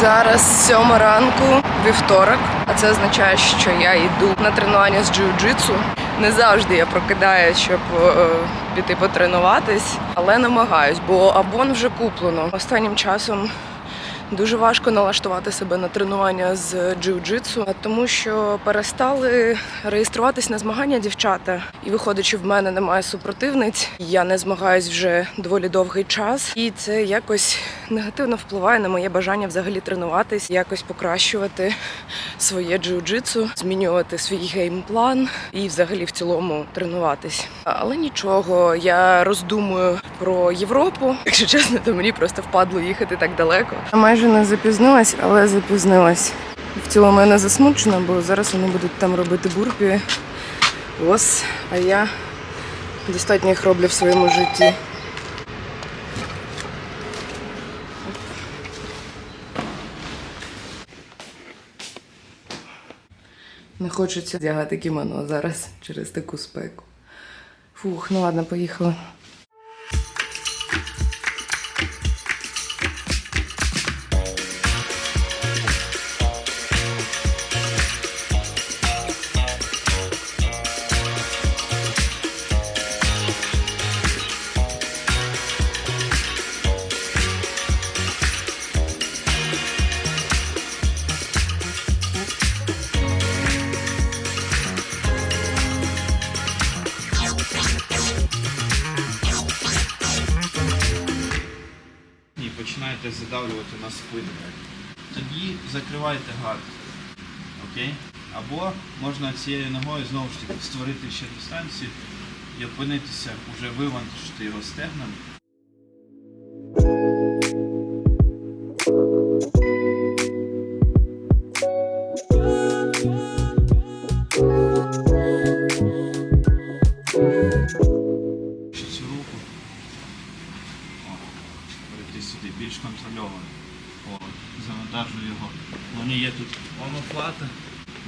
Зараз сьома ранку, вівторок, а це означає, що я йду на тренування з джиу-джитсу. Не завжди я прокидаюсь, щоб е, піти потренуватись, але намагаюсь, бо абон вже куплено. Останнім часом дуже важко налаштувати себе на тренування з джиу-джитсу, тому що перестали реєструватись на змагання дівчата. І виходячи, в мене немає супротивниць. Я не змагаюсь вже доволі довгий час, і це якось негативно впливає на моє бажання взагалі тренуватись, якось покращувати своє джиу-джитсу, змінювати свій геймплан і взагалі в цілому тренуватись. Але нічого, я роздумую про Європу. Якщо чесно, то мені просто впадло їхати так далеко. Майже не запізнилась, але запізнилась. В цілому я не засмучена, бо зараз вони будуть там робити бурпі. Ось, а я достатньо їх роблю в своєму житті. Хочеться вдягати кімоно зараз через таку спеку. Фух, ну ладно, поїхали. Задавлювати. Тоді закривайте гард. Окей? Або можна цією ногою знову ж таки створити ще дистанцію і опинитися, вже вивантажити його стегнами.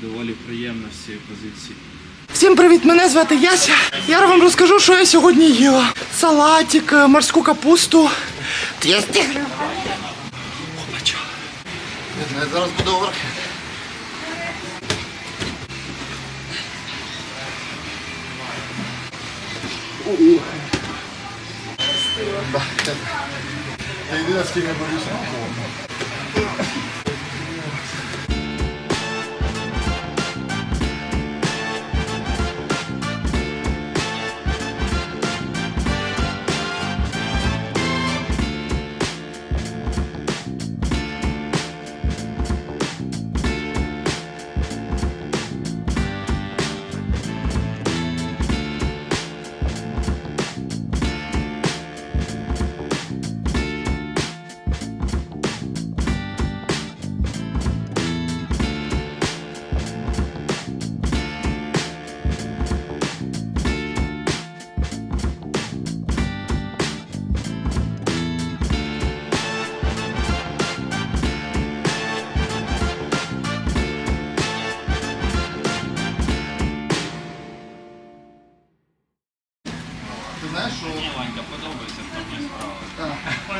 Доволі приємно з цієї позиції. Всім привіт! Мене звати Яся. Я вам розкажу, що я сьогодні їла. Салатик, е, морську капусту. 200 гривень. Опача. Я зараз буду Це єдине, з ким я борюся.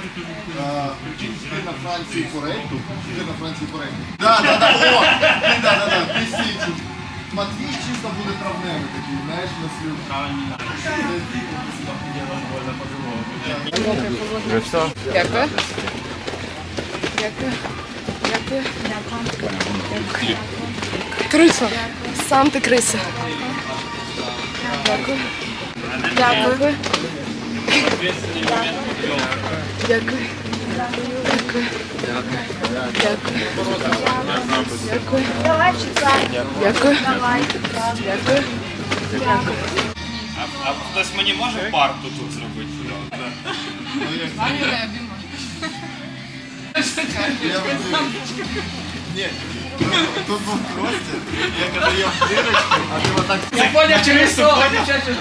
Ти на Франції коректу. Ти на Франції коректу. Так, так, так, о! Так, так, так, тисячу. Матвій чисто буде травневий такий, знаєш, на слів. Правильно. Дякую. Дякую. Дякую. Дякую. Криса. Сам ти криса. Дякую. Дякую. Дякую. Дякую. Дякую. Дякую. Дякую. Давай чекай. Дякую. Давай. Дякую. Дякую. А, а хтось мені може парту тут зробити? Да. Ну, я Нет, тут был Костя, я когда ел дырочку, а ты вот так... Я понял, через что, понял, чаще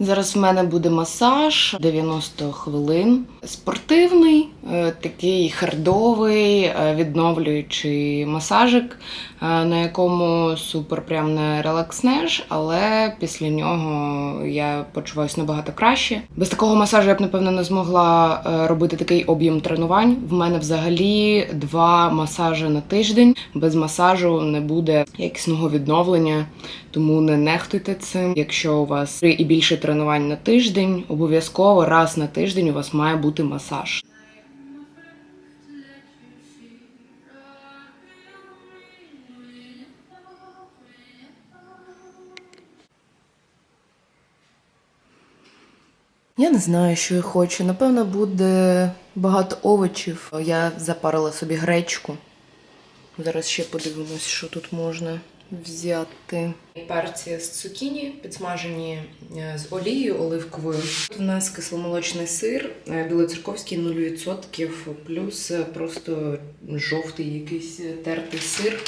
Зараз в мене буде масаж 90 хвилин. Спортивний, е, такий хардовий, е, відновлюючий масажик, е, на якому супер прям не релакснеш, але після нього я почуваюся набагато краще. Без такого масажу я б напевно не змогла робити такий об'єм тренувань. В мене взагалі два масажі на тиждень. Без масажу не буде якісного відновлення. Тому не нехтуйте цим. Якщо у вас три і більше тренувань на тиждень, обов'язково раз на тиждень у вас має бути масаж. Я не знаю, що я хочу. Напевно, буде багато овочів. Я запарила собі гречку. Зараз ще подивимось, що тут можна взяти. Перці з цукіні, підсмажені е, з олією оливковою. Тут у нас кисломолочний сир, е, білоцерковський 0%, плюс просто жовтий якийсь е, тертий сир.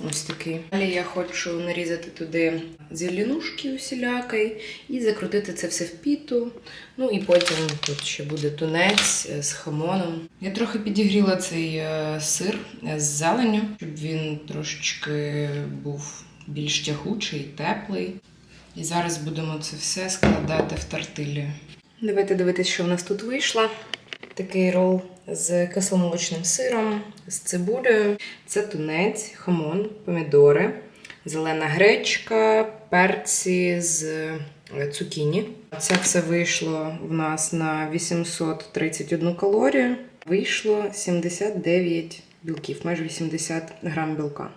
Ось такий. Далі я хочу нарізати туди зеленушки усілякої і закрутити це все в піту. Ну і потім тут ще буде тунець е, з хамоном. Я трохи підігріла цей е, сир е, з зеленню, щоб він трошечки був більш тягучий, теплий. І зараз будемо це все складати в тартилі. Давайте дивитися, що в нас тут вийшло. Такий рол з кисломолочним сиром, з цибулею. Це тунець, хамон, помідори, зелена гречка, перці з е, цукіні. Це все вийшло в нас на 831 калорію. Вийшло 79 білків, майже 80 грам білка.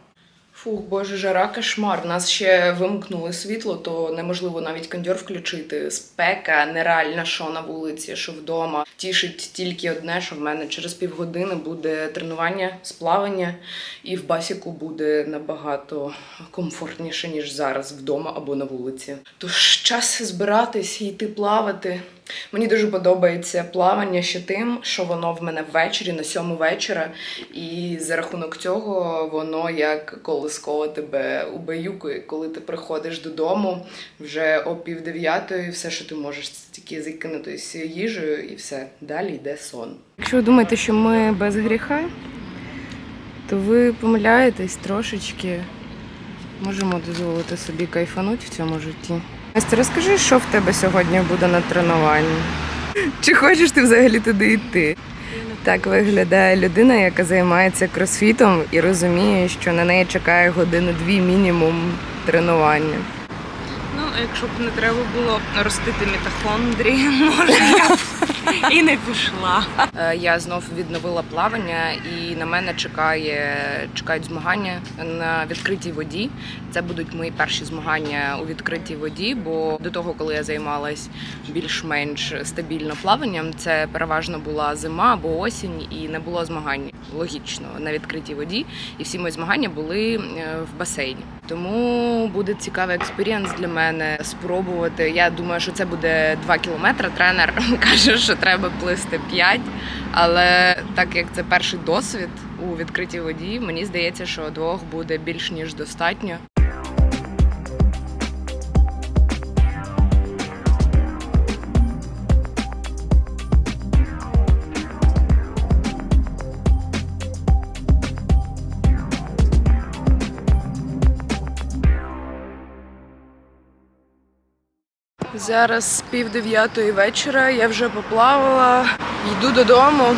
Фух, боже, жара кошмар. Нас ще вимкнули світло, то неможливо навіть кондьор включити. Спека нереальна, що на вулиці, що вдома. Тішить тільки одне, що в мене через півгодини буде тренування з плавання, і в басіку буде набагато комфортніше, ніж зараз вдома або на вулиці. Тож час збиратись і йти плавати. Мені дуже подобається плавання ще тим, що воно в мене ввечері на сьому вечора, і за рахунок цього воно як колискова тебе убаюкує, коли ти приходиш додому вже о пів дев'ятої, все, що ти можеш, це тільки закинутися їжею, і все далі йде сон. Якщо ви думаєте, що ми без гріха, то ви помиляєтесь трошечки. Можемо дозволити собі кайфануть в цьому житті. Настя, розкажи, що в тебе сьогодні буде на тренуванні? Чи хочеш ти взагалі туди йти? Так виглядає людина, яка займається кросфітом і розуміє, що на неї чекає годину-дві мінімум тренування. Ну, якщо б не треба було ростити мітохондрії, може я б і не пішла. Е, Я знов відновила плавання, і на мене чекає чекають змагання на відкритій воді. Це будуть мої перші змагання у відкритій воді. Бо до того, коли я займалась більш-менш стабільно плаванням, це переважно була зима або осінь, і не було змагань логічно на відкритій воді. І всі мої змагання були е, в басейні. Тому буде цікавий експірієнс для мене спробувати. Я думаю, що це буде 2 кілометри. Тренер каже, що треба плисти 5. Але так як це перший досвід у відкритій воді, мені здається, що двох буде більш ніж достатньо. Зараз пів дев'ятої вечора, я вже поплавала, йду додому.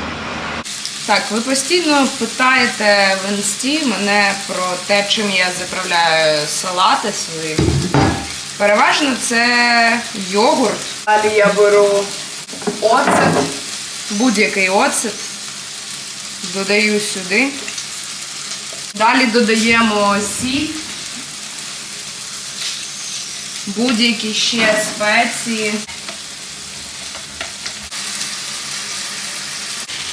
Так, ви постійно питаєте в інсті мене про те, чим я заправляю салати свої. Переважно це йогурт. Далі я беру оцет, будь-який оцет, додаю сюди. Далі додаємо сіль будь-які ще спеції.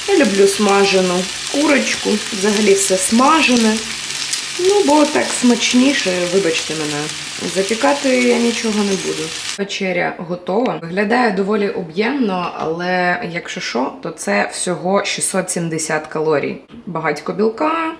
Я люблю смажену курочку, взагалі все смажене. Ну, бо так смачніше, вибачте мене. Запікати я нічого не буду. Вечеря готова. Виглядає доволі об'ємно, але якщо що, то це всього 670 калорій. Багатько білка,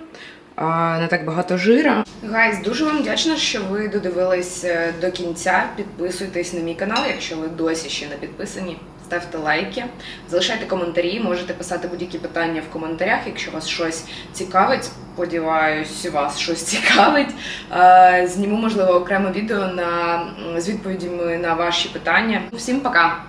не так багато жира. Гайз, дуже вам вдячна, що ви додивились е, до кінця. Підписуйтесь на мій канал, якщо ви досі ще не підписані. Ставте лайки, залишайте коментарі, можете писати будь-які питання в коментарях, якщо вас щось цікавить. Сподіваюсь, вас щось цікавить. Е, Зніму, можливо, окреме відео на, з відповідями на ваші питання. Всім пока!